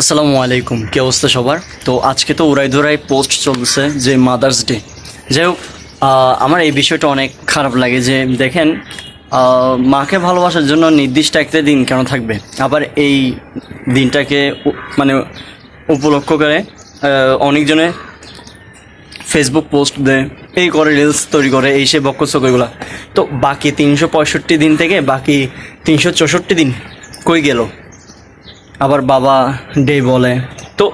আসসালামু আলাইকুম, কি অবস্থা সবার? তো আজকে তো উড়াই ধরাই পোস্ট চলছে যে মাদার্স ডে যাই হোক আমার এই বিষয়টা অনেক খারাপ লাগে যে দেখেন মাকে ভালোবাসার জন্য নির্দিষ্ট একটা দিন কেন থাকবে? আবার এই দিনটাকে মানে উপলক্ষ করে অনেকজনে ফেসবুক পোস্ট দেয়, এই করে রিলস তৈরি করে, এই সে বক্কচক এগুলা। তো বাকি তিনশো পঁয়ষট্টি দিন থেকে বাকি তিনশো চৌষট্টি দিন কই গেল? আবার বাবা ডে বলে। তো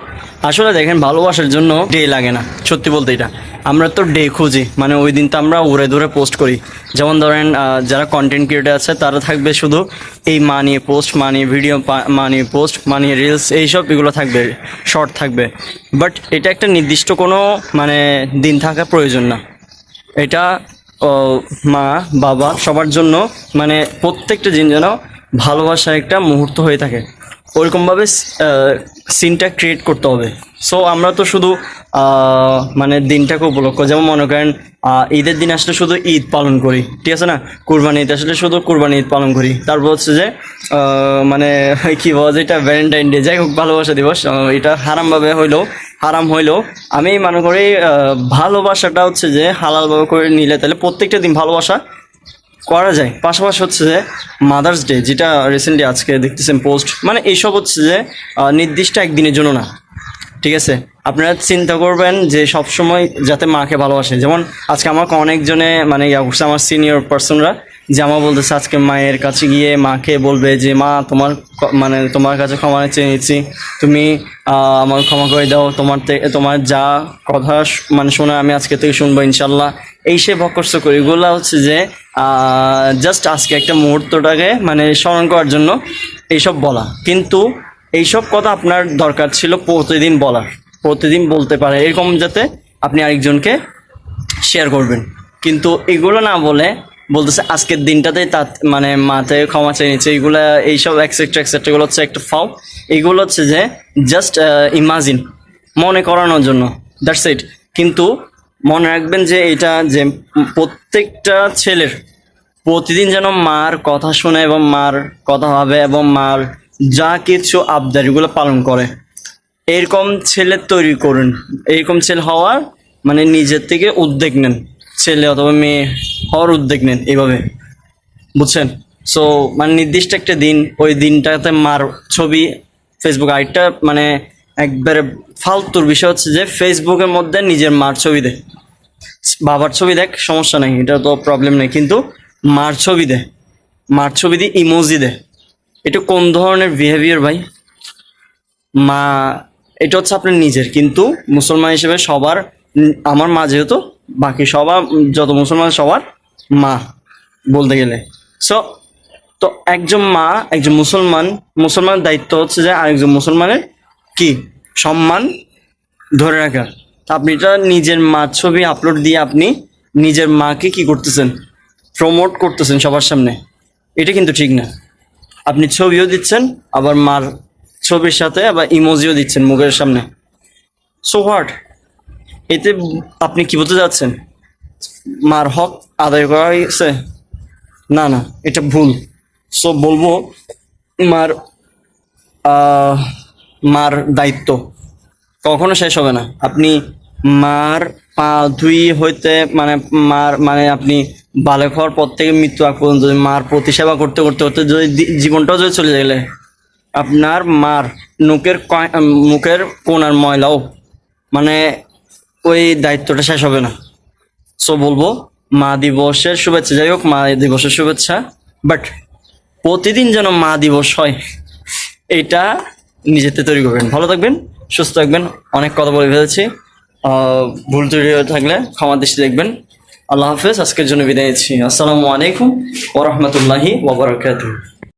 আসলে দেখেন, ভালোবাসার জন্য ডে লাগে না। সত্যি বলতে এটা। আমরা তো ডে খুঁজি। মানে ওই দিন তো আমরা উড়ে ধরে পোস্ট করি। যেমন ধরেন যারা কন্টেন্ট ক্রিয়েটার আছে, তারা থাকবে শুধু এই মা নিয়ে পোস্ট, মা নিয়ে ভিডিও মা নিয়ে পোস্ট, মা নিয়ে রিলস এইসব এগুলো থাকবে শর্ট থাকবে। বাট এটা একটা নির্দিষ্ট কোনো মানে দিন থাকা প্রয়োজন না। এটা মা, বাবা সবার জন্য মানে প্রত্যেকটা দিন যেন ভালোবাসার একটা মুহূর্ত হয়ে থাকে। ওরকমভাবে সিনটা ক্রিয়েট করতে হবে। সো আমরা তো শুধু মানে দিনটাকে উপলক্ষ, যেমন মনে করেন ঈদের দিন আসলে শুধু ঈদ পালন করি, ঠিক আছে না? কুরবানি ঈদ আসলে শুধু কুরবানি ঈদ পালন করি। তারপর হচ্ছে যে মানে কি বলা যায়, এটা ভ্যালেন্টাইন ডে যাই হোক, ভালোবাসা দিবস এটা হারামভাবে হইলেও, হারাম হইলেও, আমি মনে করি ভালোবাসাটা হচ্ছে যে, হালালভাবে করে নিলে তাহলে প্রত্যেকটা দিন ভালোবাসা করা যায়। পাশাপাশি হচ্ছে যে মাদার্স ডে যেটা রিসেন্টলি আজকে দেখতেছেন পোস্ট মানে এইসব হচ্ছে যে নির্দিষ্ট একদিনের জন্য না। ঠিক আছে? আপনারা চিন্তা করবেন যে সব সময় যাতে মাকে ভালোবাসে। যেমন আজকে আমাকে অনেকজনে মানে ইয়া করছে, আমার সিনিয়র পার্সনরা আমার বলতেছে, আজকে মায়ের কাছে গিয়ে মাকে বলবে যে, মা, তোমার মানে তোমার কাছে ক্ষমা চেয়ে নিচ্ছি। তুমি আমার ক্ষমা করে দাও। তোমার তোমার যা কথা মানে শোনা আমি আজকে থেকে শুনব ইনশাল্লাহ। এই সে ভকর্ষ করি। এগুলো হচ্ছে যে জাস্ট আজকে একটা মুহূর্তটাকে মানে স্মরণ করার জন্য এইসব বলা। কিন্তু এইসব কথা আপনার দরকার ছিল প্রতিদিন বলার। প্রতিদিন বলতে পারে। এরকম যাতে আপনি আরেকজনকে শেয়ার করবেন। কিন্তু এগুলো না বলে বলতেছে আজকের দিনটাতে তা মানে মাতে ক্ষমা চেয়ে নিচ্ছে। এইগুলো এইসব এক্সেট্রা এক্সেট্রা এগুলো হচ্ছে একটা ফাও এগুলো হচ্ছে যে জাস্ট ইমাজিন মনে করানোর জন্য। দ্যাটস ইট কিন্তু মনে রাখবেন যে এটা যে প্রত্যেকটা ছেলের প্রতিদিন যেন মার কথা শুনে এবং মার কথা ভাবে এবং মার যা কিছু আবদার এগুলো পালন করে। এরকম ছেলে তৈরি করুন। এরকম ছেলে হওয়ার মানে নিজের থেকে উদ্যোগ নেন। ছেলে অথবা মেয়ে হওয়ার উদ্যোগ নেন এইভাবে, বুঝছেন? সো মানে নির্দিষ্ট একটা দিন, ওই দিনটাতে মার ছবি ফেসবুক আইটা মানে একবারে ফালতুর বিষয় হচ্ছে যে ফেসবুকের মধ্যে নিজের মার ছবি দেয় বাবার ছবি দেখ, সমস্যা নেই, এটা তো প্রবলেম নেই, কিন্তু মার ছবি দে। মার ছবি দিয়ে ইমোজি দে। এটা কোন ধরনের বিহেভিয়ার ভাই? মা, এটা হচ্ছে আপনার নিজের, কিন্তু মুসলমান হিসেবে সবার, আমার মা যেহেতু বাকি সবার যত মুসলমান সবার মা বলতে গেলে। সো তো একজন মা, একজন মুসলমান, মুসলমানের দায়িত্ব হচ্ছে যে আরেকজন মুসলমানের কি? সম্মান ধরে রাখা। আপনি এটা নিজের মা ছবি আপলোড দিয়ে আপনি নিজের মাকে কি করতেছেন? প্রমোট করতেছেন সবার সামনে। এটা কিন্তু ঠিক না। আপনি ছবিও দিচ্ছেন, আবার মার ছবির সাথে আবার ইমোজিও দিচ্ছেন মুখের সামনে। সো হোয়াট এতে আপনি কি বলতে যাচ্ছেন মার হক আদায় করা হয়েছে? না না, এটা ভুল। সো বলব, মার মার দায়িত্ব কখনো শেষ হবে না। আপনি মার পা ধুই হইতে মানে মার মানে আপনি বালক হওয়ার পর থেকে মৃত্যু আগ পর্যন্ত মার প্রতি সেবা করতে করতে করতে যদি জীবনটাও যদি চলে গেলে, আপনার মার নুকের মুখের কোনার ময়লাও মানে ওই দায়িত্বটা শেষ হবে না। সো বলব, মা দিবসের শুভেচ্ছা, যাই হোক, মা দিবসের শুভেচ্ছা বাট প্রতিদিন যেন মা দিবস হয়, এটা নিজেতে তৈরি করবেন। ভালো থাকবেন, সুস্থ থাকবেন, অনেক কথা বলে ফেলেছি। ভুল তৈরি হয়ে থাকলে ক্ষমা দৃষ্টি দেখবেন। আল্লাহ হাফেজ, আজকের জন্য বিদায় আসসালামু আলাইকুম ওরহমতুল্লাহি ওবরাকাতুহ